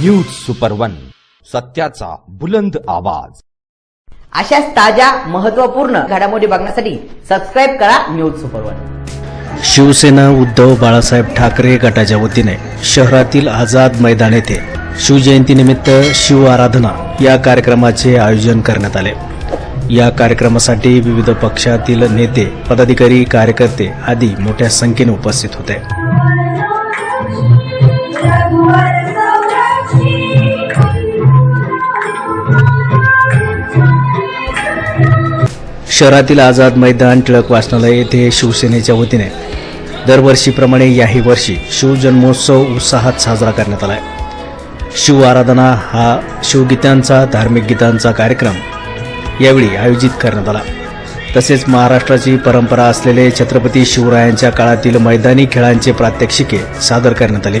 News super one सत्याचा बुलंद आवाज. अशाच ताज्या महत्त्वपूर्ण घडामोडी बघण्यासाठी सबस्क्राईब करा news super one Shiv Sena Uddhav Balasaheb Thackeray गटाच्या वतीने शहरातील आझाद मैदान येथे शिवजयंतीनिमित्त शिव आराधना या कार्यक्रमाचे आयोजन करण्यात आले. या कार्यक्रमासाठी विविध पक्षातील नेते पदाधिकारी कार्यकर्ते आदी मोठ्या संख्येने उपस्थित होते. शहरातील आझाद मैदान टिळक वाचनालय येथे शिवसेनेच्या वतीने दरवर्षीप्रमाणे याही वर्षी शिवजन्मोत्सव उत्साहात साजरा करण्यात आलाय. शिव आराधना हा शिवगीतांचा धार्मिक गीतांचा कार्यक्रम यावेळी आयोजित करण्यात आला. तसेच महाराष्ट्राची परंपरा असलेले छत्रपती शिवरायांच्या काळातील मैदानी खेळांचे प्रात्यक्षिके सादर करण्यात आले.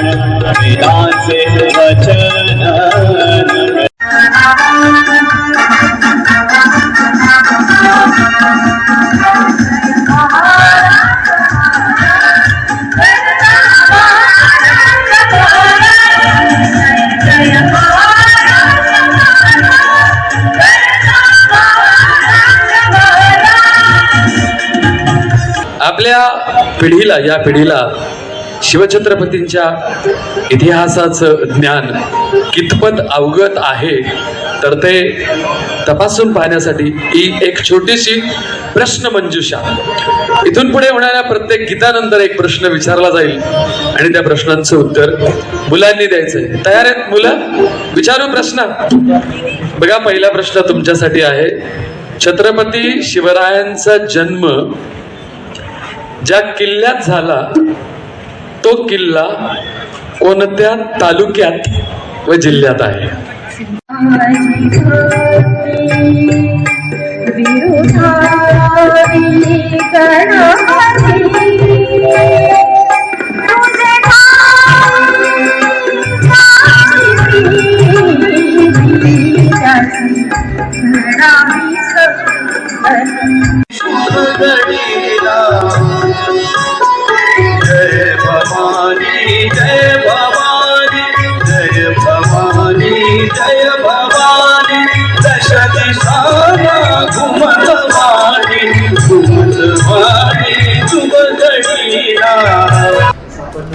प्राण पीढ़ीला से या पिढीला शिवछत्रपतींच्या इतिहासाचं ज्ञान कितपत अवगत आहे तर ते तपासून पाहण्यासाठी ही एक छोटीशी प्रश्न मंजुषा इथून पुढे होणाऱ्या प्रत्येक गीतानंतर एक प्रश्न विचारला जाईल आणि त्या प्रश्नांचं उत्तर मुलांनी द्यायचंय. तयार आहेत मुलं? विचारू प्रश्न? बघा पहिला प्रश्न तुमच्यासाठी आहे. छत्रपती शिवरायांचा जन्म ज्या किल्ल्यात झाला तो किल्ला कोणत्या तालुक्यात व जिल्ह्यात आहे? घडीला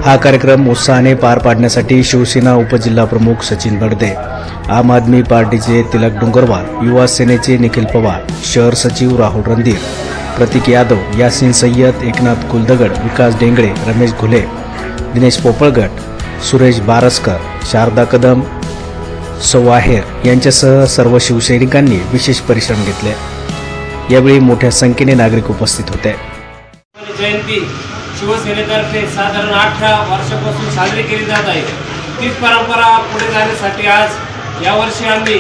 हा कार्यक्रम उत्साहाने पार पाडण्यासाठी शिवसेना उपजिल्हा प्रमुख सचिन बडदे आम आदमी पार्टीचे तिलक डोंगरवाल युवा सेनेचे निखिल पवार शहर सचिव राहुल रणधीर प्रतीक यादव यासिन सय्यद एकनाथ कुलदगड विकास डेंगळे रमेश घुले दिनेश पोपळगट सुरेश बारसकर शारदा कदम सवाहेर यांच्यासह सर्व शिवसैनिकांनी विशेष परिश्रम घेतले. यावेळी मोठ्या संख्येने नागरिक उपस्थित होते. जयंती. शिवसेनेतर्फे साधारण अठरा वर्षापासून साजरी केली जात आहे. तीच परंपरा पुढे जाण्यासाठी आज यावर्षी आम्ही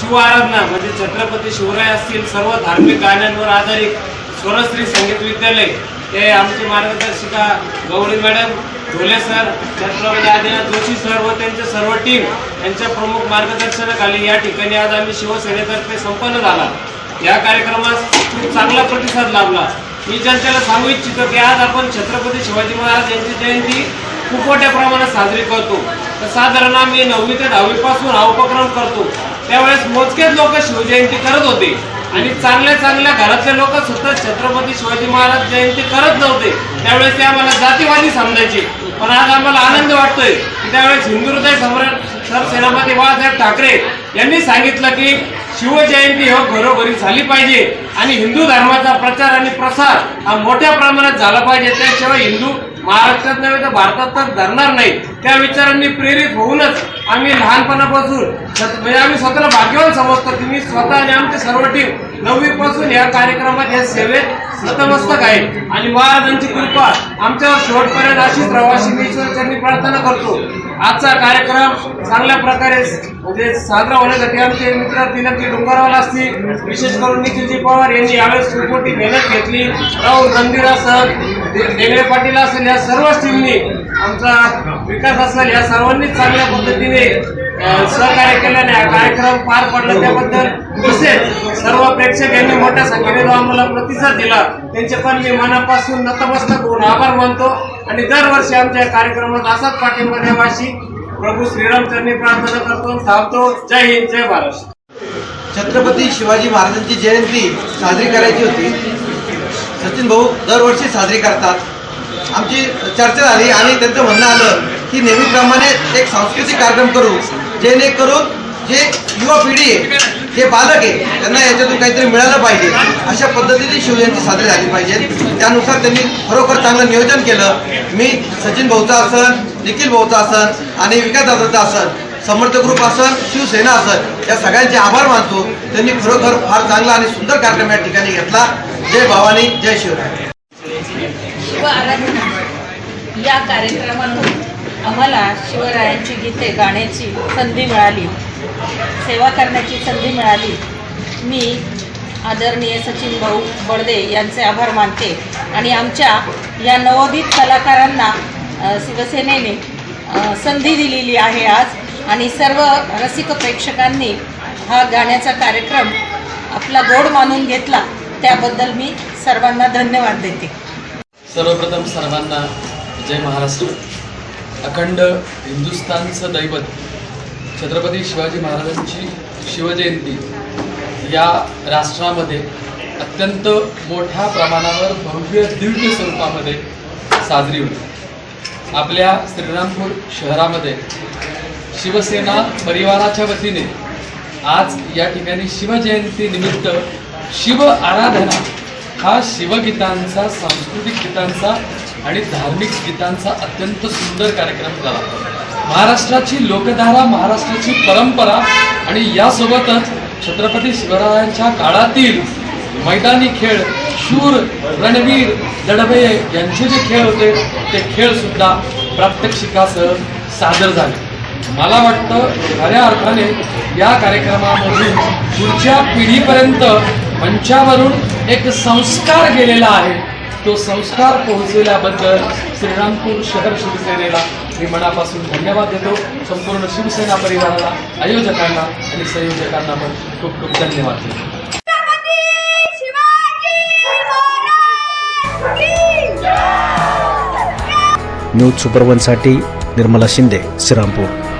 शिव आराधना म्हणजे छत्रपती शिवराय असतील सर्व धार्मिक गाण्यांवर आधारित स्वरश्री संगीत विद्यालय हे आमचे मार्गदर्शिका Gauri madam Dhole sir Chhatrapati Adinath Joshi sir व त्यांचे सर्व टीम यांच्या प्रमुख मार्गदर्शनाखाली या ठिकाणी आज आम्ही शिवसेनेतर्फे संपन्न झाला. या कार्यक्रमास खूप चांगला प्रतिसाद लाभला. मी जनतेला सांगू इच्छितो की आज आपण छत्रपती शिवाजी महाराज यांची जयंती खूप मोठ्या प्रमाणात साजरी करतो. तर साधारण आम्ही नववी ते दहावी पासून हा उपक्रम करतो. त्यावेळेस मोजकेच लोक शिवजयंती करत होते. आणि चांगल्या चांगल्या घरातले लोक सुद्धा छत्रपती शिवाजी महाराज जयंती करत नव्हते. त्यावेळेस ते आम्हाला जातीवादी समजायचे. पण आज आम्हाला आनंद वाटतोय की त्यावेळेस हिंदू हृदय सम्राट सर सेनापती बाळासाहेब ठाकरे यांनी सांगितलं की शिवजयंती हो घरोघरी झाली पाहिजे. आणि हिंदू धर्माचा प्रचार आणि प्रसार हा मोठ्या प्रमाणात झाला पाहिजे. त्याशिवाय हिंदू महाराष्ट्रात नव्हे तर भारतात तर धरणार नाही. त्या विचारांनी प्रेरित होऊनच आम्ही लहानपणापासून म्हणजे आम्ही स्वतःला भाग्यवान समजतो. की मी स्वतः आणि आमची सर्व टीम नववी पासून या कार्यक्रमात या सेवेत नतमस्तक आहे. आणि महाराजांची कृपा आमच्यावर शेवटपर्यंत अशीच प्रवासी मी ईश्वरचरणी प्रार्थना करतो. आजचा कार्यक्रम चांगल्या प्रकारे म्हणजे साजरा होण्यासाठी आमचे मित्र तिलकी डोंगरवाला असतील विशेष करून निखिलजी पवार यांनी यावेळेस खूप मोठी मेहनत घेतली. राहुल रणधीर असेल देगडे पाटील असेल या सर्वच टीमनी आमचा विकास असेल या सर्वांनीच चांगल्या पद्धतीने सहकार्य केल्याने कार्यक्रम पार पडला. त्याबद्दल तसेच सर्व प्रेक्षक यांनी मोठ्या संख्येने आम्हाला प्रतिसाद दिला. त्यांचे पण मी मनापासून नतमस्तक होऊन आभार मानतो. आणि दरवर्षी आमच्या या कार्यक्रमात असाच पाठिंबा द्यावाशी प्रभू श्रीरामचरणी प्रार्थना करतो थांबतो. जय हिंद जय महाराष्ट्र. छत्रपती शिवाजी महाराजांची जयंती साजरी करायची होती. सचिन भाऊ दरवर्षी साजरी करतात. आमची चर्चा झाली आणि त्यांचं म्हणणं आलं की नेहमीप्रमाणे एक सांस्कृतिक कार्यक्रम करू जेणेकरून जे युवा पिढी आहे जे बालक आहे त्यांना याच्यातून काहीतरी मिळालं पाहिजे. अशा पद्धतीने शिवजयंती साजरी झाली पाहिजे. त्यानुसार त्यांनी खरोखर चांगलं नियोजन केलं. मी सचिन भाऊचा असन निखिल भाऊचा असन आणि विकास दादाचा असन समर्थ ग्रुप असन शिवसेना असन या सगळ्यांचे आभार मानतो. त्यांनी खरोखर फार चांगला आणि सुंदर कार्यक्रम या ठिकाणी घेतला. जय भवानी जय शिवराय. या कार्यक्रमातून आम्हाला शिवरायांची गीते गाण्याची संधी मिळाली. सेवा करण्याची संधी मिळाली. मी आदरणीय सचिन भाऊ बडदे यांचे आभार मानते आणि आमच्या या नवोदित कलाकारांना शिवसेनेने संधी दिलेली आहे आज आणि सर्व रसिक प्रेक्षकांनी हा गाण्याचा कार्यक्रम आपला गोड मानून घेतला. त्याबद्दल मी सर्वांना धन्यवाद देते. सर्वप्रथम सर्वांना जय महाराष्ट्र. अखंड हिंदुस्थानचं दैवत छत्रपती शिवाजी महाराजांची शिवजयंती या राष्ट्रामध्ये अत्यंत मोठ्या प्रमाणावर भव्य दिव्य स्वरूपामध्ये साजरी होती. आपल्या श्रीरामपूर शहरामध्ये शिवसेना परिवाराच्या वतीने आज या ठिकाणी शिवजयंती निमित्त शिव आराधना हा शिवगीतांचा सांस्कृतिक गीतांचा आणि धार्मिक गीतांचा अत्यंत सुंदर कार्यक्रम झाला. महाराष्ट्राची लोकधारा महाराष्ट्राची परंपरा आणि यासोबतच छत्रपती शिवरायांच्या काळातील मैदानी खेळ शूर रणवीर दडबे यांचे जे खेळ होते ते खेळ सुद्धा प्रात्यक्षिकासह सादर झाले. मला वाटतं खऱ्या अर्थाने या कार्यक्रमामधून पुढच्या पिढीपर्यंत मंचावरून एक संस्कार गेलेला आहे. तो संस्कार पोहोचवल्याबद्दल श्रीरामपूर शहर शिवसेनेला मी मनापासून धन्यवाद देतो. संपूर्ण शिवसेना परिवाराला आयोजकांना आणि संयोजकांना पण खूप खूप धन्यवाद देतो. न्यूज सुपरवनसाठी निर्मला शिंदे श्रीरामपूर.